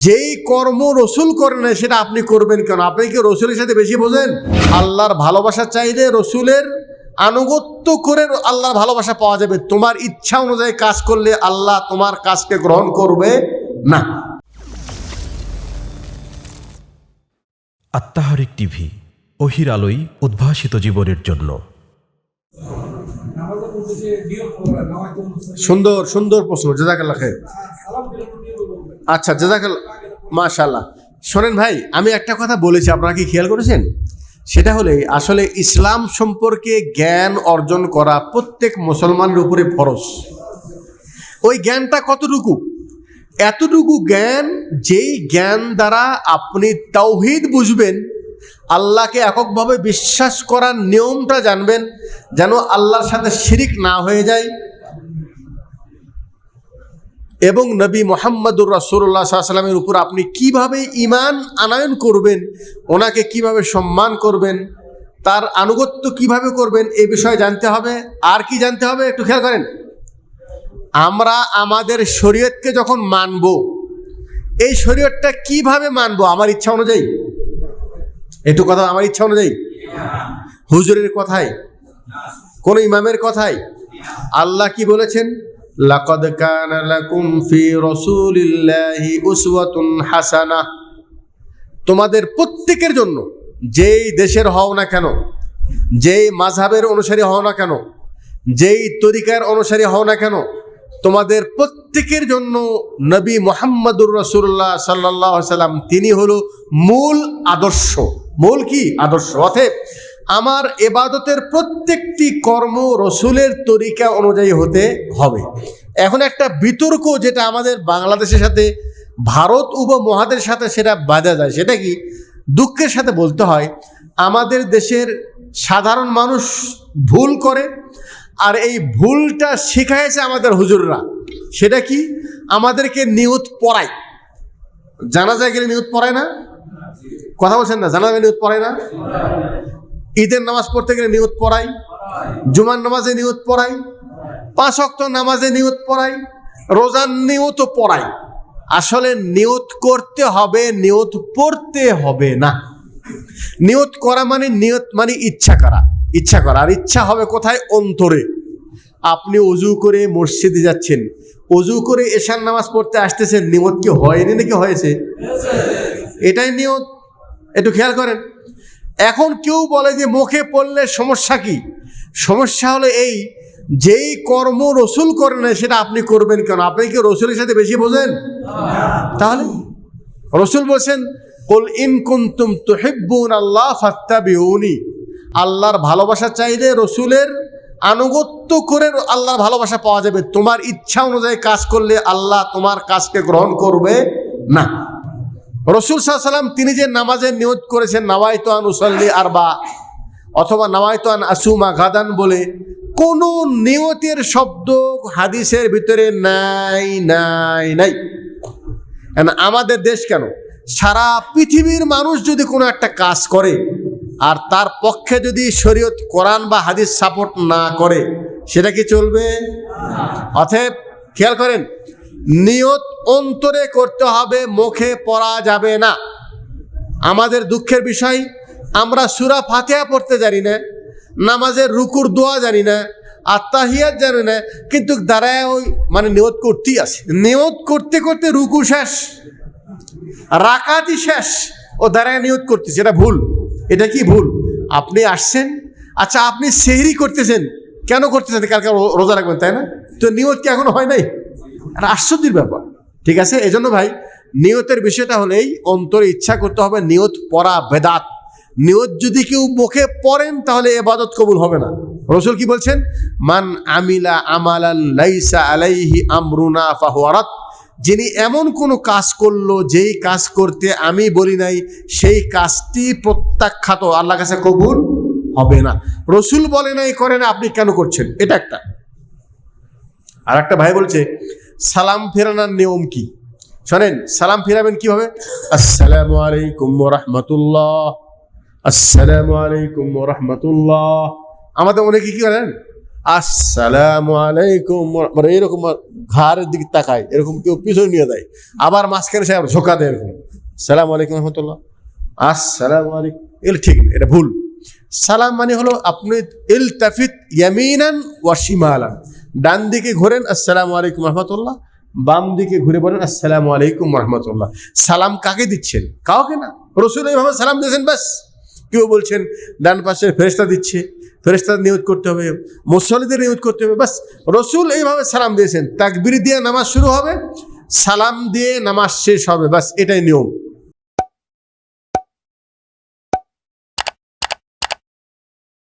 যেই কর্ম রসুল করে না সেটা আপনি করবেন কেন? আপনি কি রসুলের সাথে বেশি বোঝেন? আল্লাহর ভালোবাসা চাইলে রসুলের আনুগত্য করে আল্লাহর ভালোবাসা পাওয়া যাবে। তোমার ইচ্ছা অনুযায়ী কাজ করলে আল্লাহ তোমার কাজকে গ্রহণ করবে না। আত্মাহারিক টিভি অহির আলোই উদ্ভাসিত জীবনের জন্য। সুন্দর সুন্দর প্রশ্ন জেজাকাল্লাহ খের সালাম ফেরানোর নিয়ম বলবে আচ্ছা জেজাকাল্লাহ মাশাল্লাহ শোনেন ভাই, আমি একটা কথা বলেছি, আপনারা কি খেয়াল করেছেন? সেটা হলে আসলে ইসলাম সম্পর্কে জ্ঞান অর্জন করা প্রত্যেক মুসলমানের উপরে ফরজ। ওই জ্ঞানটা কতটুকু? এতটুকু জ্ঞান যেই জ্ঞান দ্বারা আপনি তাওহিদ বুঝবেন, আল্লাহকে এককভাবে বিশ্বাস করার নিয়মটা জানবেন, যেন আল্লাহর সাথে শিরিক না হয়ে যায় এবং নবী মোহাম্মদুর রাসুল্লাহ সাল্লামের উপর আপনি কীভাবে ইমান আনায়ন করবেন, ওনাকে কীভাবে সম্মান করবেন, তার আনুগত্য কীভাবে করবেন এই বিষয়ে জানতে হবে। আর কি জানতে হবে একটু খেয়াল করেন। আমরা আমাদের শরীয়তকে যখন মানব, এই শরীয়তটা কীভাবে মানব আমার ইচ্ছা অনুযায়ী? একটু কথা আমার ইচ্ছা অনুযায়ী? হুজুরের কথায়, কোন ইমামের কথায়? আল্লাহ কি বলেছেন? লাকাদ কানা লাকুম ফি রাসূলিল্লাহি উসওয়াতুন হাসানাহ তোমাদের প্রত্যেকের জন্য, যেই দেশের হও না কেন, যেই মাযহাবের অনুসারী হও না কেন, যেই তরিকার অনুসারী হও না কেন, তোমাদের প্রত্যেকের জন্য নবী মোহাম্মদুর রসুল্লাহ সাল্লাহ সাল্লাম তিনি হলো মূল আদর্শ। মূল কি? আদর্শ। অতএব আমার এবাদতের প্রত্যেকটি কর্ম রসুলের তরিকা অনুযায়ী হতে হবে। এখন একটা বিতর্ক যেটা আমাদের বাংলাদেশের সাথে, ভারত উপমহাদের সাথে সেটা বাজা যায়। সেটা কি? দুঃখের সাথে বলতে হয়, আমাদের দেশের সাধারণ মানুষ ভুল করে আর এই ভুলটা শেখাইছে আমাদের হুজুররা। সেটা কি? আমাদেরকে নিয়ত পড়ায়। জানা যায় গেলে নিয়ত পড়ায় না? কথা বলছেন না? জানা যায় নিয়ত পড়ায় না? ঈদের নামাজ পড়তে গেলে নিয়ত পড়াই জুমার নামাজে নিয়ত পড়াই পাঁচ অক্ট নামাজে নিয়ত পড়াই রোজার নিয়ত পড়াই। আসলে নিয়ত করতে হবে নিয়ত পড়তে হবে না। নিয়ত করা মানে নিয়ত মানে ইচ্ছা করা। ইচ্ছা করা। আর ইচ্ছা হবে কোথায়? অন্তরে। আপনি অজু করে মসজিদে যাচ্ছেন। অজু করে এশার নামাজ পড়তে আসতেছেন। নিয়ত কি হয়নি নাকি হয়েছে। এটাই নিয়ত। একটু খেয়াল করেন। এখন কেউ বলে যে মুখে পড়লে সমস্যা কি? সমস্যা হলো এই, যেই কর্ম রসুল করে না সেটা আপনি করবেন কেন? আপনি কি রসুলের সাথে বেশি বোঝেন? তাহলে রসুল বলছেন, কুল ইন কুনতুম তুহিব্বুন আল্লাহ ফাত্তাবিউনি। আল্লাহর ভালোবাসা চাইলে রসুলের আনুগত্য করে আল্লাহর ভালোবাসা পাওয়া যাবে। তোমার ইচ্ছা অনুযায়ী কাজ করলে আল্লাহ তোমার কাজকে গ্রহণ করবে না। রসুল সাল্লাম তিনি যে নামাজের নিয়ত করেছেন নাওয়াইতো আন উসল্লি আর বা অথবা নাওয়াইতো আন আসুমা গাদান বলে, কোনো নিয়তের শব্দ হাদিসের ভিতরে নাই নাই নাই। আমাদের দেশ কেন? সারা পৃথিবীর মানুষ যদি কোনো একটা কাজ করে, আর তার পক্ষে যদি শরীয়ত, কোরআন বা হাদিস সাপোর্ট না করে, সেটা কি চলবে? অতএব খেয়াল করেন, নিয়ত অন্তরে করতে হবে, মুখে পড়া যাবে না। আমাদের দুঃখের বিষয়, আমরা সুরা ফাতিহা পড়তে জানি না, নামাজের রুকুর দোয়া জানি না আত্মাহিয়াত জানি না, কিন্তু দাঁড়ায় ওই মানে নিয়ত করতেই আছে। নিয়ত করতে করতে রুকু শেষ রাকাতি শেষ, ও দাঁড়ায় নিয়ত করতেছে। এটা ভুল। এটা কি ভুল? আপনি আসছেন আচ্ছা আপনি সেহরি করতেছেন, কেন করতেছেন? কালকে রোজা রাখবেন, তাই না? তো নিয়ত কি এখনও হয় নাই? আশ্চর্যের ব্যাপার। ঠিক আছে? এই জন্য ভাই, নিয়তের বিষয়টা হলেই অন্তরে ইচ্ছা করতে হবে, নিয়ত পড়া বেদাত। নিয়ত যদি কেউ মুখে পড়েন, তাহলে এবাদত কবুল হবে না। রসুল কি বলছেন? মান আমিলা আমালান লাইসা আলাইহি আমরুনা ফাহুয়ারাত যিনি এমন কোনো কাজ করল, যেই কাজ করতে আমি বলি নাই, সেই কাজটি প্রত্যাখ্যাত আল্লাহ কাছে কবুল হবে না। রসুল বলে নাই করে না আপনি কেন করছেন? এটা একটা। আর একটা ভাই বলছে সালাম ফেরানোর নিয়ম কি? শোনেন, সালাম ফেরাবেন কীভাবে? আসসালামু আলাইকুম রহমতুল্লাহ আসসালামু আলাইকুম রহমতুল্লাহ আমাদের অনেকে কি করেন? আসসালামু আলাইকুম মানে এরকম ঘাড়ের দিকে তাকায়, এরকম কেউ পিছনে নিয়ে দেয় আবার মাঝখানে সে ঝোঁকা দেয় এরকম। সালাম আলাইকুম রহমতুল্লাহ আসসালামু আলাইকুম। এটা ঠিক এটা ভুল। সালাম মানে হলো আপনি ইল তাফিত ইয়ামিনান ওয়া শিমালান। ডান দিকে ঘোরেন, আসসালামু আলাইকুম রহমতুল্লাহ। বাম দিকে ঘুরে বলেন, আসসালামু আলাইকুম রহমতুল্লাহ। সালাম কাকে দিচ্ছেন? কাউকে না? রসুল এইভাবে সালাম দিয়েছেন, ব্যাস। কেউ বলছেন, ডান পাশে ফেরেস্তা দিচ্ছে। ফেরেস্তা নিয়োগ করতে হবে, মুসল্লিদের নিয়োগ করতে হবে বাস রসুল এইভাবে সালাম দিয়েছেন, তাকবির দিয়ে নামাজ শুরু হবে, সালাম দিয়ে নামাজ শেষ হবে। বাস এটাই নিয়ম।